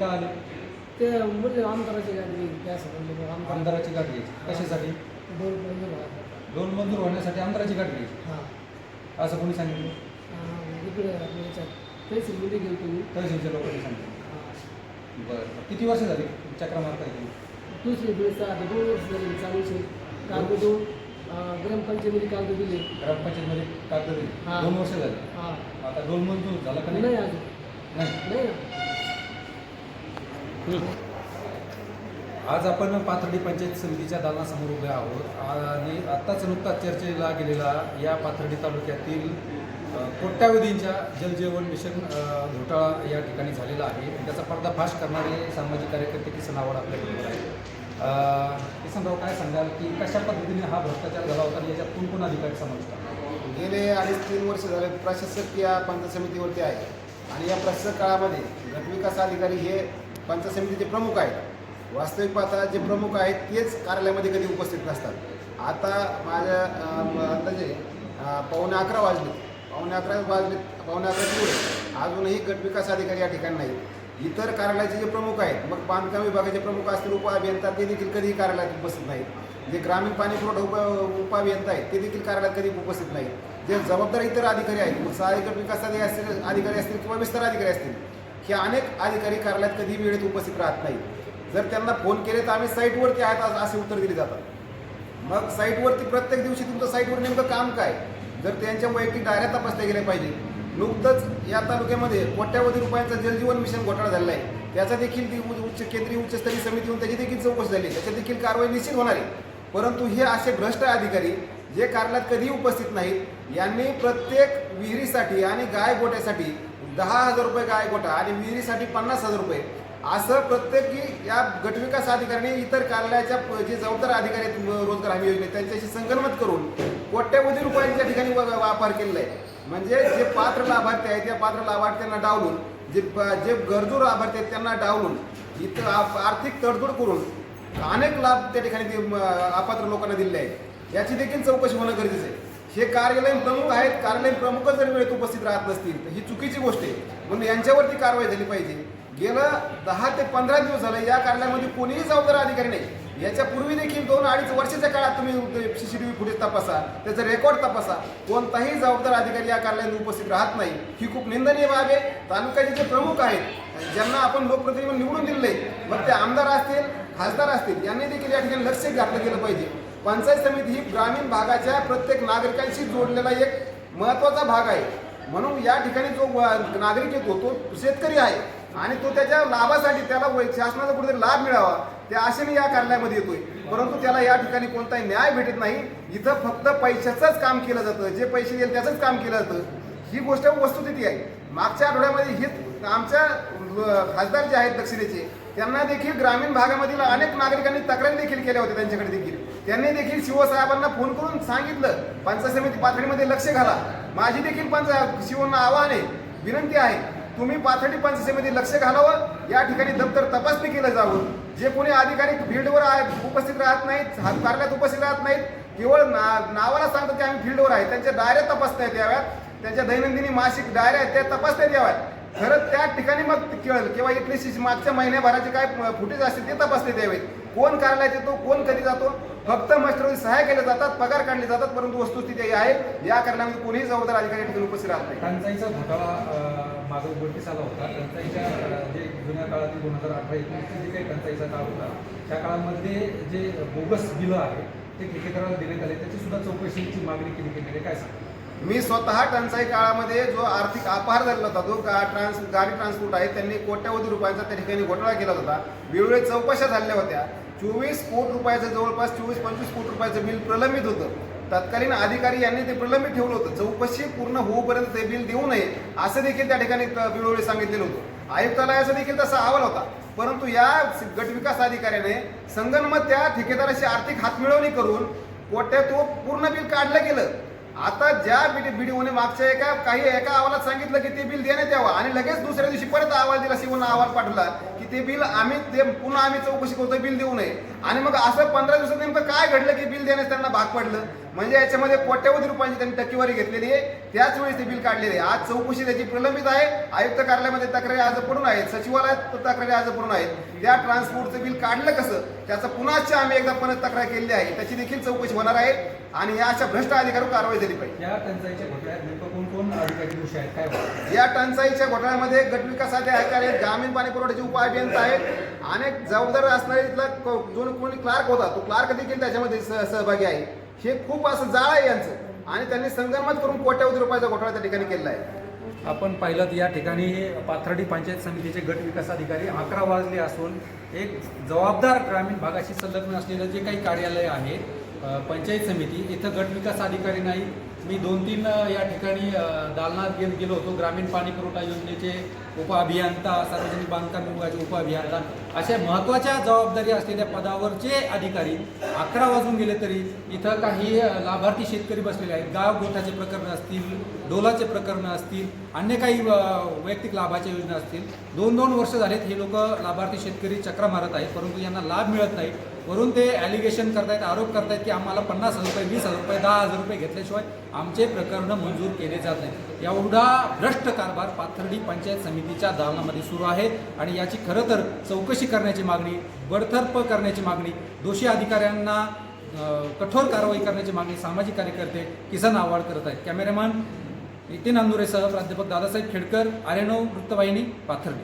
का आले? ते म्हणजे आमदाराची गाडी संबंधी आमदार आमदाराची गाठ घ्यायची कशासाठी? दोन झाला लोन मंजूर होण्यासाठी आमदाराची गाठ घ्यायची हां. असं कोणी सांगितलं? इकडे आपल्या याच्यात. तहसीलमध्ये गेलो तुम्ही तहसीलच्या लोकांनी सांगितलं. हां. बरं किती वर्ष झाली चक्रा मारता दुसरी वेळेस आता दोन वर्ष झाली चालूचे कागद दोन? ग्रामपंचायतीमध्ये कागद दिले. ग्रामपंचायतमध्ये कागद दिली. हां. दोन वर्ष झाली. हां. आता लोन मंजूर झालं का नाही नाही? अजून. नाही. नाही ना आज आपण पाथर्डी पंचायत समितीच्या दालनासमोर उभे आहोत. आणि आत्ताच नुकताच चर्चेला गेलेला या पाथर्डी तालुक्यातील कोट्यावधींच्या जलजीवन मिशन घोटाळा या ठिकाणी झालेला आहे. आणि त्याचा पर्दाफाश करणारे सामाजिक कार्यकर्ते किसन आवड आपल्याबरोबर आहे किसनराव काय सांगाल की कशा पद्धतीने हा भ्रष्टाचार झाला होता आणि याच्यात कोण कोण अधिकारी समाविष्ट गेले अडीच तीन वर्ष झाले प्रशासक या पंचायत समितीवरती आहे. आणि या प्रशासक काळामध्ये गटविकास अधिकारी हे पंचायत समितीचे प्रमुख आहेत वास्तविक पाहता जे प्रमुख आहेत तेच कार्यालयामध्ये कधी उपस्थित नसतात. आता माझ्या आता अंदाजे पावणे अकरा वाजले पावणे अकरा वाजले पावणे अकरा पुढे. अजूनही गटविकास अधिकारी या ठिकाणी नाहीत. इतर कार्यालयाचे जे प्रमुख आहेत मग बांधकाम विभागाचे प्रमुख असतील उपअभियंता ते देखील कधीही कार्यालयात उपस्थित नाहीत. जे ग्रामीण पाणी पुरवठा उप उपअभियंता आहेत ते देखील कार्यालयात कधी उपस्थित नाहीत. जे जबाबदार इतर अधिकारी आहेत मग सहाय्यक विकास अधिकारी असतील अधिकारी असतील किंवा विस्तार अधिकारी असतील हे अनेक अधिकारी कार्यालयात कधी वेळेत उपस्थित राहत नाहीत. जर त्यांना फोन केले तर आम्ही साईटवरती आहेत असे उत्तर दिले जातात. मग साईटवरती प्रत्येक दिवशी तुमचं साईटवर नेमकं काम काय? जर त्यांच्या वैयक्तिक डायऱ्या तपासल्या गेल्या पाहिजे. नुकतंच या तालुक्यामध्ये कोट्यावधी रुपयांचा जलजीवन मिशन घोटाळा झाला आहे. त्याचा देखील ती उच्च केंद्रीय उच्चस्तरीय समिती होऊन त्याची देखील चौकशी झाली त्याच्यात देखील कारवाई निश्चित होणार आहे. परंतु हे असे भ्रष्ट अधिकारी जे कार्यालयात कधी उपस्थित नाहीत यांनी प्रत्येक विहिरीसाठी आणि गाय गोट्यासाठी दहा हजार रुपये काय गोटा आणि विहिरीसाठी पन्नास हजार रुपये. असं प्रत्येकी या गटविकास अधिकाऱ्यांनी इतर कार्यालयाच्या जे जबाबदार अधिकारी आहेत रोजगार हमी योजने त्यांच्याशी संगनमत करून कोट्यवधी रुपयांच्या ठिकाणी वापर केलेला आहे. म्हणजे जे पात्र लाभार्थी आहेत त्या पात्र लाभार्थ्यांना डावलून जे जे गरजू लाभार्थी आहेत त्यांना डावलून इथं आर्थिक तडजोड करून अनेक लाभ त्या ठिकाणी ते, अपात्र लोकांना दिले आहेत. याची देखील चौकशी होणं गरजेचं आहे. हे कार्यालयीन प्रमुख आहेत. कार्यालयीन प्रमुखच जर वेळेत उपस्थित राहत नसतील तर ही चुकीची गोष्ट आहे. म्हणून यांच्यावरती कारवाई झाली पाहिजे. गेलं दहा ते पंधरा दिवस झाले या कार्यालयामध्ये कोणीही जबाबदार अधिकारी नाही. याच्या पूर्वी देखील दोन अडीच वर्षाच्या काळात तुम्ही सीसीटीव्ही फुटेज तपासा त्याचा रेकॉर्ड तपासा. कोणताही जबाबदार अधिकारी या कार्यालयात उपस्थित राहत नाही. ही खूप निंदनीय बाब आहे. तालुक्याचे जे प्रमुख आहेत ज्यांना आपण लोकप्रतिनिधी निवडून दिले मग ते आमदार असतील खासदार असतील यांनी देखील या ठिकाणी लक्ष घातलं गेलं पाहिजे. पंचायत समिती ही ग्रामीण भागाच्या प्रत्येक नागरिकांशी जोडलेला एक महत्त्वाचा भाग आहे. म्हणून या ठिकाणी जो व- नागरिक येतो तो शेतकरी आहे आणि तो त्याच्या लाभासाठी त्याला वै- शासनाचा कुठेतरी लाभ मिळावा त्या आशेने या कार्यालयामध्ये येतोय. परंतु त्याला या ठिकाणी कोणताही न्याय भेटत नाही. इथं फक्त पैशाचंच काम केलं जातं. जे पैसे येईल त्याचंच काम केलं जातं. ही गोष्ट वस्तुस्थिती आहे. मागच्या आठवड्यामध्ये हे आमच्या खासदार जे आहेत दक्षिणेचे त्यांना देखील ग्रामीण भागामधील अनेक नागरिकांनी तक्रारी देखील केल्या होत्या त्यांच्याकडे देखील. त्यांनी देखील शिवसाहेबांना फोन करून सांगितलं. पंचायत समिती पातळीमध्ये लक्ष घाला. माझी देखील पंचायत शिवांना आव्हान आहे. विनंती आहे. तुम्ही पाथर्डी पंचायत समिती लक्ष घालावं. या ठिकाणी दप्तर तपासणी केलं जावं. जे कोणी अधिकारी फील्डवर उपस्थित राहत नाहीत हा- कार्यालयात उपस्थित राहत नाहीत केवळ ना नावाला सांगतात की आम्ही फील्डवर आहे. त्यांच्या डायऱ्या तपासण्यात याव्यात त्यांच्या दैनंदिनी मासिक डायऱ्या आहेत त्या तपासण्यात याव्यात खरं त्या ठिकाणी मग ते कळेल किंवा इथली मागच्या महिन्याभराचे काय फुटेज असतील ते तपासण्यात यावेत कोण कार्यालयात येतो कोण कधी जातो? फक्त मस्टरमध्ये सहाय्य केले जातात पगार काढले जातात परंतु वस्तुस्थिती आहे. या कारणामध्ये कोणीही जबाबदार अधिकारी या ठिकाणी उपस्थित राहत नाही. टंचाईचा घोटाळा माझा मागे उघडकीस आला होता. टंचाईच्या जे जुन्या काळातील दोन हजार अठरा एकोणीसचे जे काही टंचाईचा काळ होता त्या काळामध्ये जे बोगस बिलं आहे ते ठेकेदाराला देण्यात आले. त्याची सुद्धा चौकशीची मागणी केली गेलेली आहे. काय सांगतो? मी स्वतः टंचाई काळामध्ये जो आर्थिक अपहार झालेला होता जो गा ट्रान्स गाडी ट्रान्सपोर्ट आहे त्यांनी कोट्यावधी रुपयांचा त्या ठिकाणी घोटाळा केला होता. वेळोवेळी चौकशा झाल्या होत्या. चोवीस कोटी रुपयाचं जवळपास चोवीस पंचवीस कोटी रुपयाचं बिल प्रलंबित होतं. तत्कालीन अधिकारी यांनी ते प्रलंबित ठेवलं होतं. चौकशी पूर्ण होऊपर्यंत ते बिल देऊ नये असं देखील त्या ठिकाणी वेळोवेळी सांगितलेलं होतं. आयुक्तालयाचा देखील तसा अहवाल होता. परंतु या गटविकास अधिकाऱ्याने संगणमत त्या ठेकेदाराशी आर्थिक हातमिळवणी करून कोट्यात तो पूर्ण बिल काढलं गेलं. आता ज्या बीडीओने मागच्या एका काही एका अहवालात सांगितलं की ते बिल देण्यात यावं आणि लगेच दुसऱ्या दिवशी परत अहवाल दिला शिवून अहवाल पाठवला की ते बिल आम्ही ते पुन्हा आम्ही चौकशी करतो बिल देऊ नये. आणि मग असं पंधरा दिवसात नेमकं काय घडलं की बिल देण्यास त्यांना भाग पडलं? म्हणजे याच्यामध्ये कोट्यवधी रुपयांची त्यांनी टक्केवारी घेतलेली आहे. त्याच वेळेस ते बिल काढलेले आहे. आज चौकशी त्याची प्रलंबित आहे. आयुक्त कार्यालयामध्ये तक्रारी अर्ज पडून आहेत. सचिवालयात तक्रारी अर्ज पडून आहेत. त्या ट्रान्सपोर्टचं बिल काढलं कसं? त्याचं पुन्हा आम्ही एकदा परत तक्रार केलेली आहे. त्याची देखील चौकशी होणार आहे. आणि या अशा भ्रष्ट अधिकाऱ्यावर कारवाई झाली पाहिजे. या टंचाईच्या घोटाळ्यात नेमकं कोण कोण अधिकारी दोषी आहेत? काय वाटतं? या टंचाईच्या घोटाळ्यामध्ये गटविकास अधिकारी आहेत ग्रामीण पाणी पुरवठ्याचे उप अभियंता आहेत. अनेक जबाबदार असणारे जो कोणी क्लार्क होता तो क्लार्क देखील त्याच्यामध्ये सह- सहभागी आहे. हे खूप असं जाळ आहे यांचं. आणि त्यांनी संगनमत करून कोट्यावधी रुपयाचा घोटाळा त्या ठिकाणी केलेला आहे. आपण पाहिलं तर या ठिकाणी पाथर्डी पंचायत समितीचे गट विकास अधिकारी अकरा वाजले असून एक जबाबदार ग्रामीण भागाशी संलग्न असलेलं जे काही कार्यालय आहे पंचायत समिती इथं गट विकास अधिकारी नाही मी दोन तीन या ठिकाणी दालनात घेत गेलो होतो. ग्रामीण पाणी पुरवठा योजनेचे उपअभियंता सार्वजनिक बांधकाम विभागाचे उपअभियंता अशा महत्त्वाच्या जबाबदारी असलेल्या पदावरचे अधिकारी अकरा वाजून गेले तरी इथं काही लाभार्थी शेतकरी बसलेले आहेत. गाव गोठाचे प्रकरणं असतील डोलाचे प्रकरणं असतील अन्य काही वैयक्तिक लाभाच्या योजना असतील. दोन दोन वर्ष झालेत हे लोक लाभार्थी शेतकरी चक्रा मारत आहेत परंतु यांना लाभ मिळत नाही. वरून ते ॲलिगेशन करतायत आरोप करतायत की आम्हाला पन्नास हजार रुपये वीस हजार रुपये दहा हजार रुपये घेतल्याशिवाय आमचे प्रकरणं मंजूर केले जात नाहीत. एवढा भ्रष्ट कारभार पाथर्डी पंचायत समितीच्या दालनामध्ये सुरू आहे आणि याची खरं तर चौकशी करण्याची मागणी बडतर्फ करण्याची मागणी दोषी अधिकाऱ्यांना कठोर कारवाई करण्याची मागणी सामाजिक कार्यकर्ते किसन आव्हाड करत आहेत. कॅमेरामॅन नितीन अंदुरेसह प्राध्यापक दादासाहेब खेडकर आर्यनव वृत्तवाहिनी पाथर्डी.